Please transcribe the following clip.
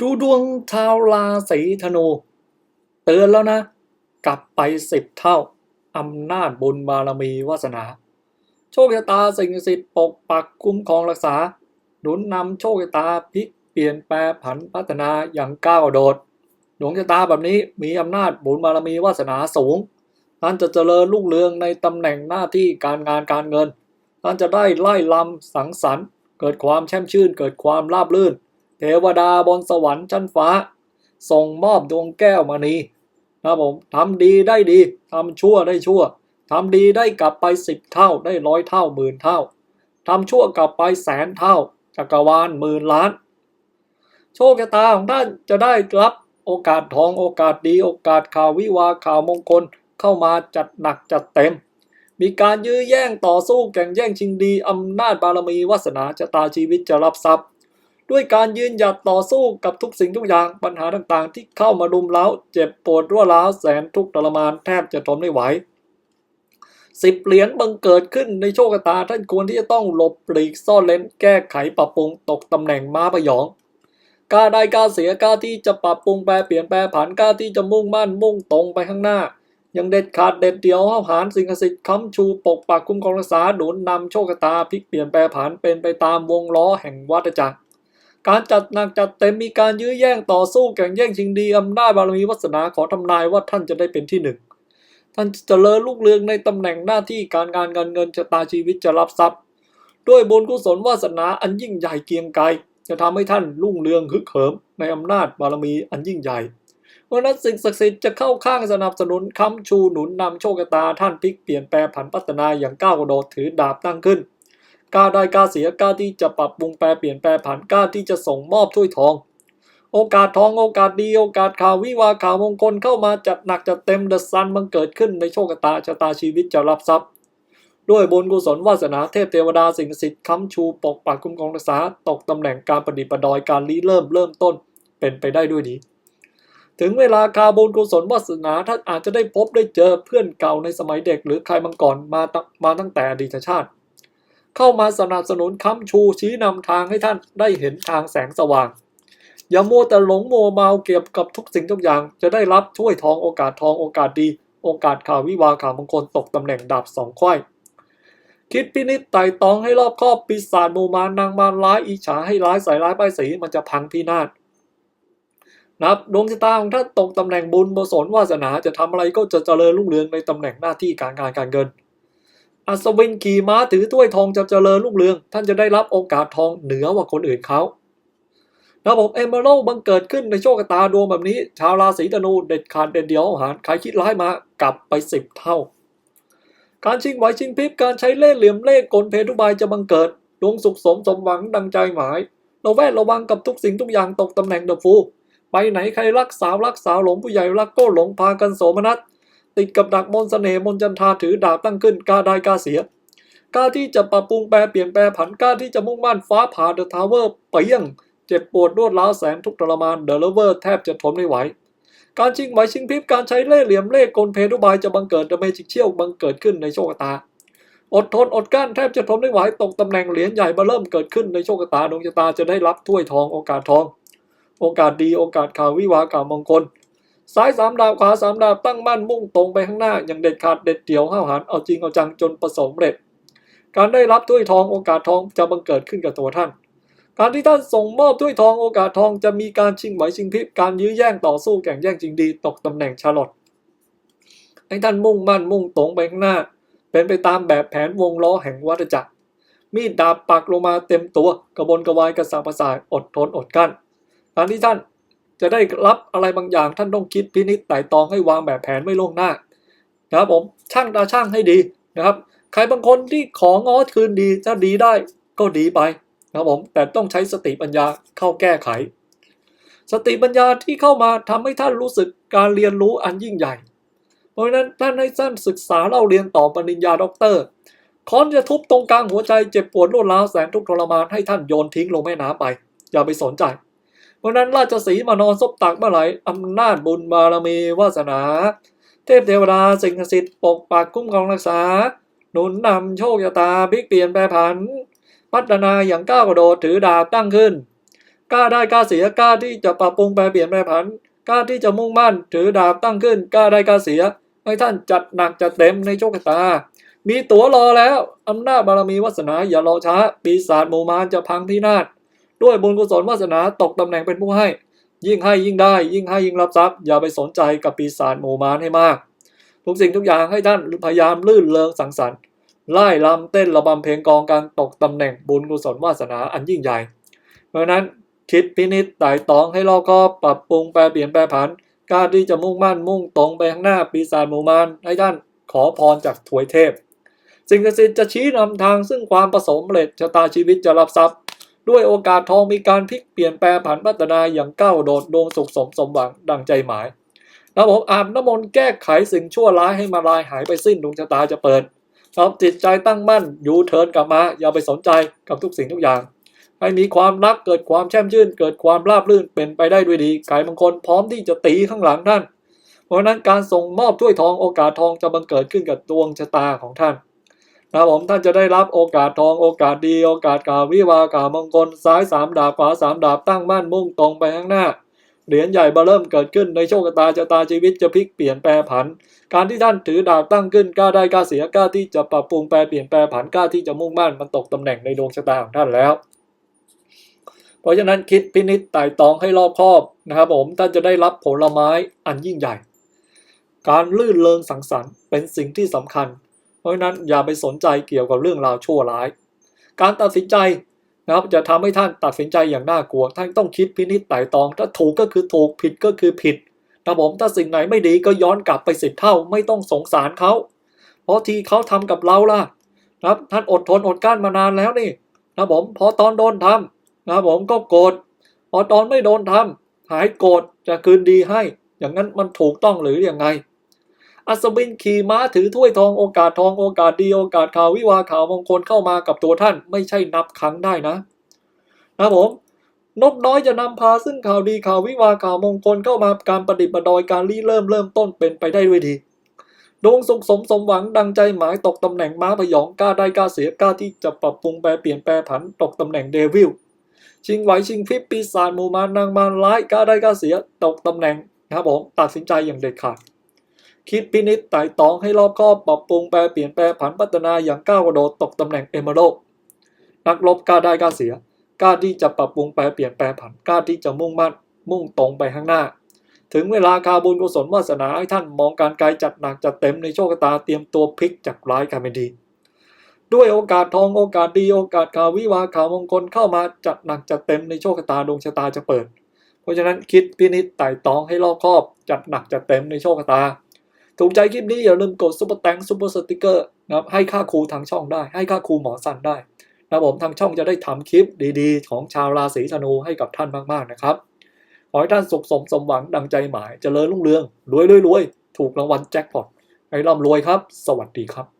ดูดวงชาวราศีธนู เตือนแล้วนะ กลับไปสิบเท่าอำนาจบุญบารมีวาสนา โชคชะตาสิ่งศักดิ์สิทธิ์ปกปักคุ้มครองรักษา หนุนนำโชคชะตาพลิกเปลี่ยนแปลผันพัฒนาอย่างก้าวโดด ดวงชะตาแบบนี้มีอำนาจบุญบารมีวาสนาสูงท่านจะเจริญรุ่งเรืองในตำแหน่งหน้าที่การงานการเงินท่านจะได้ไล่ลำสังสรรค์ เกิดความแช่มชื่น เกิดความราบรื่น เทวดาบนสวรรค์ชั้นฟ้า ส่งมอบดวงแก้วมณีนะผมทำดีได้ดีทำชั่วได้ชั่วทำดีได้กลับไปสิบเท่าได้ร้อยเท่าหมื่นเท่าทำชั่วกลับไปแสนเท่าจักรวาลหมื่นล้าน โชคชะตาของท่านจะได้รับโอกาสทองโอกาสดีโอกาสข่าววิวาข่าวมงคลเข้ามาจัดหนักจัดเต็ม มีการยื้อแย่งต่อสู้แข่งแย่งชิงดีอำนาจบารมีวาสนาชะตาชีวิตจะรับทรัพย์ ด้วยการยืนหยัดต่อสู้กับทุกสิ่งทุกอย่างปัญหาต่างๆ ที่เข้ามารุมเร้า เจ็บปวดรั่วร้าวแสนทุกข์ทรมานแทบจะทนไม่ไหวสิบเหรียญบังเกิดขึ้นในโชคชะตาท่านควรที่จะต้องหลบปลีกซ่อนเลนแก้ไขปรับปรุงตกตำแหน่งม้าพยองกล้าได้กล้าเสียกล้าที่จะปรับปรุงแปลเปลี่ยนแปลผันกล้าที่จะมุ่งมั่นมุ่งตรงไปข้างหน้า ยังเด็ดขาดเด็ดเดียวห้าวหารสิ่งศักดิ์สิทธิ์ค้ำชูปกปักคุ้มครองรักษาหนุนนำโชคชะตาพลิกเปลี่ยนแปลผันเป็นไปตามวงล้อแห่งวัฏจักร การจัดหนักจัดเต็มมีการยื้อแย่งต่อสู้แข่งแย่งชิงดีอำนาจบารมีวาสนาขอทำนายว่าท่านจะได้เป็นที่หนึ่งท่านจะเจริญรุ่งเรืองในตำแหน่งหน้าที่การงานการเงินชะตาชีวิตจะรับทรัพย์ ด้วยบุญกุศลวาสนาอันยิ่งใหญ่เกียงไกรจะทำให้ท่านรุ่งเรืองฮึกเหิมในอำนาจบารมีอันยิ่งใหญ่เพราะนั้นสิ่งศักดิ์สิทธิ์จะเข้าข้างสนับสนุนค้ำชูหนุนนำโชคชะตาท่านพลิกเปลี่ยนแปลผันพัฒนาอย่างก้าวกระโดดถือดาบตั้งขึ้น กล้าได้กล้าเสียกล้าที่จะปรับปรุงแปลเปลี่ยนแปลผันกล้าที่จะส่งมอบถ้วยทอง โอกาสทองโอกาสดีโอกาสข่าววิวาข่าวมงคลเข้ามาจัดหนักจัดเต็มเดอะซันมันเกิดขึ้นในโชคชะตาชะตาชีวิตจะรับทรัพย์ด้วยบุญกุศลวาสนาเทพเทวดาสิ่งศักดิ์สิทธิ์ค้ำชูปกปักคุ้มครองรักษาตกตำแหน่งการประดิปดอยการรีเริ่มเริ่มต้นเป็นไปได้ด้วยดี ถึงเวลาคาบุญกุศลวาสนาท่านอาจจะได้พบได้เจอเพื่อนเก่าในสมัยเด็กหรือใครมาก่อนมาตั้งมาตั้งแต่อดีตชาติ เข้ามาสนับสนุนค้ำชูชี้นำทางให้ท่านได้เห็นทางแสงสว่าง อย่ามัวแต่หลงมัวเมาเกี่ยวกับทุกสิ่งทุกอย่าง จะได้รับช่วยทองโอกาสทองโอกาสดี โอกาสข่าววิวาข่าวมงคลตกตำแหน่งดาบสองควายคิดพินิจไต่ตองให้รอบครอบปีศาจหมู่มารนางมารร้ายอิฉาให้ร้ายใส่ร้ายป้ายสีมันจะพังพินาศนับดวงชะตาของท่านตกตำแหน่งบุญบสนวาสนาจะทำอะไรก็จะเจริญรุ่งเรืองในตำแหน่งหน้าที่การงานการเงิน อัศวินขี่ม้าถือถ้วยทองจะเจริญรุ่งเรือง ท่านจะได้รับโอกาสทองเหนือกว่าคนอื่นเขาระบบเอเมอรัลบังเกิดขึ้นในโชคชะตาดวงแบบนี้ ชาวราศีธนูเด็ดขาดเด็ดเดียวหารใครคิดร้ายมากลับไปสิบเท่า การชิงไหวชิงพริบการใช้เล่ห์เหลี่ยมเล่ห์กลเพทุบายจะบังเกิด ดวงสุขสมสมหวังดังใจหมาย เราแวดระวังกับทุกสิ่งทุกอย่างตกตำแหน่งเดอะฟู ไปไหนใครรักสาวรักสาวหลงผู้ใหญ่รักก็หลงพากันโสมนัส ติดกับดักมนต์เสน่ห์มนจันทาถือดาบตั้งขึ้นกล้าได้กล้าเสียกล้าที่จะปรับปรุงแปลเปลี่ยนแปลผันกล้าที่จะมุ่งมั่นฟ้าผ่าเดอะทาวเวอร์เปี้ยง เจ็บปวดรวดร้าวแสนทุกทรมานเดอะเลเวอร์แทบจะทนไม่ไหวการชิงไหวชิงพริบการใช้เล่ห์เหลี่ยมเล่ห์กลเพทุบายจะบังเกิดเดอะเมจิกเชี่ยลบังเกิดขึ้นในโชคชะตา อดทนอดกลั้นแทบจะทนไม่ไหวตกตำแหน่งเหรียญใหญ่มาเริ่มเกิดขึ้นในโชคชะตาดวงชะตาจะได้รับถ้วยทองโอกาสทอง โอกาสดีโอกาสข่าววิวาห์ข่าวมงคล ซ้ายสามดาวขวาสามดาวตั้งมั่นมุ่งตรงไปข้างหน้า อย่างเด็ดขาดเด็ดเดี่ยวห้าวหาญเอาจริงเอาจังจนประสบสำเร็จ การได้รับถ้วยทองโอกาสทองจะบังเกิดขึ้นกับตัวท่าน การที่ท่านส่งมอบถ้วยทองโอกาสทองจะมีการชิงไหวชิงพริบการยื้อแย่งต่อสู้แข่งแย่งจริงดี ตกตำแหน่งชาลอตให้ท่านมุ่งมั่นมุ่งตรงไปข้างหน้า เป็นไปตามแบบแผนวงล้อแห่งวัฏจักร มีดดาบปักลงมาเต็มตัว กระบนกระวายกระสับกระส่ายอดทนอดกั้นการที่ท่าน จะได้รับอะไรบางอย่างท่านต้องคิดพินิจไต่ตองให้วางแบบแผนไม่ล่วงหน้านะครับผมช่างตาช่างให้ดีนะครับ ใครบางคนที่ของง้อคืนดีถ้าดีได้ก็ดีไปนะครับผมแต่ต้องใช้สติปัญญาเข้าแก้ไข สติปัญญาที่เข้ามาทำให้ท่านรู้สึกการเรียนรู้อันยิ่งใหญ่ เพราะฉะนั้นท่านให้ท่านศึกษาเล่าเรียนต่อปริญญาด็อกเตอร์ค้อนจะทุบตรงกลางหัวใจเจ็บปวดรวดร้าวแสนทุกข์ทรมานให้ท่านโยนทิ้งลงแม่น้ำไป อย่าไปสนใจ เพราะนั้นราชสีมานอนซบตักเมื่อไหร่อำนาจบุญบารมีวาสนา เทพเทวดาสิ่งศักดิ์สิทธิ์ปกปักคุ้มครองรักษา หนุนนำโชคชะตาพลิกเปลี่ยนแปรผัน พัฒนาอย่างก้าวกระโดดถือดาบตั้งขึ้นกล้าได้กล้าเสียกล้าที่จะปรับปรุงแปลเปลี่ยนแปรผันกล้าที่จะมุ่งมั่นถือดาบตั้งขึ้นกล้าได้กล้าเสีย ให้ท่านจัดหนักจัดเต็มในโชคชะตา มีตั๋วรอแล้วอำนาจบารมีวาสนาอย่ารอช้า ปีศาจหมู่มารจะพังพินาศ ด้วยบุญกุศลวาสนาตกตำแหน่งเป็นผู้ให้ ยิ่งให้ยิ่งได้ ยิ่งให้ยิ่งรับทรัพย์ อย่าไปสนใจกับปีศาจหมู่มารให้มาก ทุกสิ่งทุกอย่างให้ท่านพยายามลื่นเริงสังสรรค์ไล่ลำเต้นระบำเพลงกองการตกตำแหน่งบุญกุศลวาสนาอันยิ่งใหญ่ เพราะนั้นคิดพินิจไต่ตองให้รอบคอบปรับปรุงแปลเปลี่ยนแปลผันกล้ารที่จะมุ่งมั่นมุ่งตรงไปข้างหน้าปีศาจหมู่มารให้ท่านขอพรจากถวยเทพ สิ่งศักดิ์สิทธิ์จะชี้นำทางซึ่งความประสมเร็จชะตาชีวิตจะรับทรัพย์ ด้วยโอกาสทองมีการพลิกเปลี่ยนแปลผันพัฒนาอย่างก้าวโดดดวงสุขสมสมหวังดังใจหมายแล้วผมอาบน้ำมนต์แก้ไขสิ่งชั่วร้ายให้มาลายหายไปสิ้นดวงชะตาจะเปิดครับจิตใจตั้งมั่นอยู่เทินกลับมา อย่าไปสนใจกับทุกสิ่งทุกอย่าง ให้มีความรักเกิดความแช่มชื่น เกิดความราบรื่นเป็นไปได้ด้วยดีกายบางคนพร้อมที่จะตีข้างหลังท่าน เพราะนั้นการส่งมอบถ้วยทองโอกาสทองจะบังเกิดขึ้นกับดวงชะตาของท่าน ครับผมท่านจะได้รับโอกาสทองโอกาสดีโอกาสกาววิวากามงคลซ้ายสามดาบขวาสามดาบตั้งมั่นมุ่งตรงไปข้างหน้าเหรียญใหญ่บาเริ่มเกิดขึ้นในโชคชะตาชะตาชีวิตจะพลิกเปลี่ยนแปรผัน การที่ท่านถือดาบตั้งขึ้นกล้าได้กล้าเสียกล้าที่จะปรับปรุงแปรเปลี่ยนแปรผันกล้าที่จะมุ่งมั่นมันตกตำแหน่งในดวงชะตาของท่านแล้ว เพราะฉะนั้นคิดพินิจไต่ตองให้รอบคอบนะครับผมท่านจะได้รับผลไม้อันยิ่งใหญ่ การลื่นเลงสังสรรค์เป็นสิ่งที่สำคัญ ราะฉะนั้นอย่าไปสนใจเกี่ยวกับเรื่องราวชั่วร้าย การตัดสินใจนะครับจะทำให้ท่านตัดสินใจอย่างน่ากลัว ท่านต้องคิดพินิจไต่ตอง ถ้าถูกก็คือถูกผิดก็คือผิดนะผมถ้าสิ่งไหนไม่ดีก็ย้อนกลับไปสิบเท่าไม่ต้องสงสารเขาเพราะที่เขาทำกับเราล่ะนะครับท่านอดทนอดกลั้นมานานแล้วนี่นะผมพอตอนโดนทำนะผมก็โกรธพอตอนไม่โดนทำหายโกรธจะคืนดีให้ อย่างนั้นมันถูกต้องหรืออยังไง อัศวินขี่ม้าถือถ้วยทองโอกาสทองโอกาสดีโอกาสข่าววิวาข่าวมงคลเข้ามากับตัวท่าน ไม่ใช่นับครั้งได้นะ นะผมนกน้อยจะนำพาซึ่งข่าวดีข่าววิวาข่าวมงคลเข้ามาการประดิษฐ์ประดอยการรีเริ่มเริ่มต้นเป็นไปได้ด้วยดีดวงสุขสมสมหวังดังใจหมายตกตำแหน่งม้าพยองกล้าได้กล้าเสียกล้าที่จะปรับปรุงแปรเปลี่ยนแปรผันตกตำแหน่งเดวิลชิงไหวชิงพริบปีศาจมูมารนางมารร้ายกล้าได้กล้าเสียตกตำแหน่งนะครับผมตัดสินใจอย่างเด็ดขาด คิดพินิจไต่ตองให้รอบคอบปรับปรุงแปรเปลี่ยนแปรผันพัฒนาอย่างก้าวกระโดดตกตำแหน่งเอเมอรัลนักรบกล้าได้กล้าเสียกล้าที่จะปรับปรุงแปรเปลี่ยนแปรผันกล้าที่จะมุ่งมั่นมุ่งตรงไปข้างหน้า ถึงเวลาคาบุญกุศลวาสนาให้ท่านมองการไกลจัดหนักจัดเต็มในโชคชะตาเตรียมตัวพลิกจากร้ายกลายเป็นดีด้วยโอกาสทองโอกาสดีโอกาสข่าววิวาข่าวมงคลเข้ามาจัดหนักจัดเต็มในโชคชะตาดวงชะตาจะเปิด เพราะฉะนั้นคิดพินิจไต่ตองให้รอบคอบ จัดหนักจัดเต็มในโชคชะตา ถูกใจคลิปนี้อย่าลืมกดซุปเปอร์แตงซุปเปอร์สติกเกอร์นะครับให้ค่าครูทางช่องได้ ให้ค่าครูหมอสันได้นะผมทางช่องจะได้ทำคลิปดีๆ ของชาวราศีธนูให้กับท่านมากๆนะครับขอให้ท่านสุขสมสมหวังดังใจหมายเจริญรุ่งเรืองรวยรวยรวยถูกรางวัลแจ็คพอตให้ร่ำรวยครับ สวัสดีครับ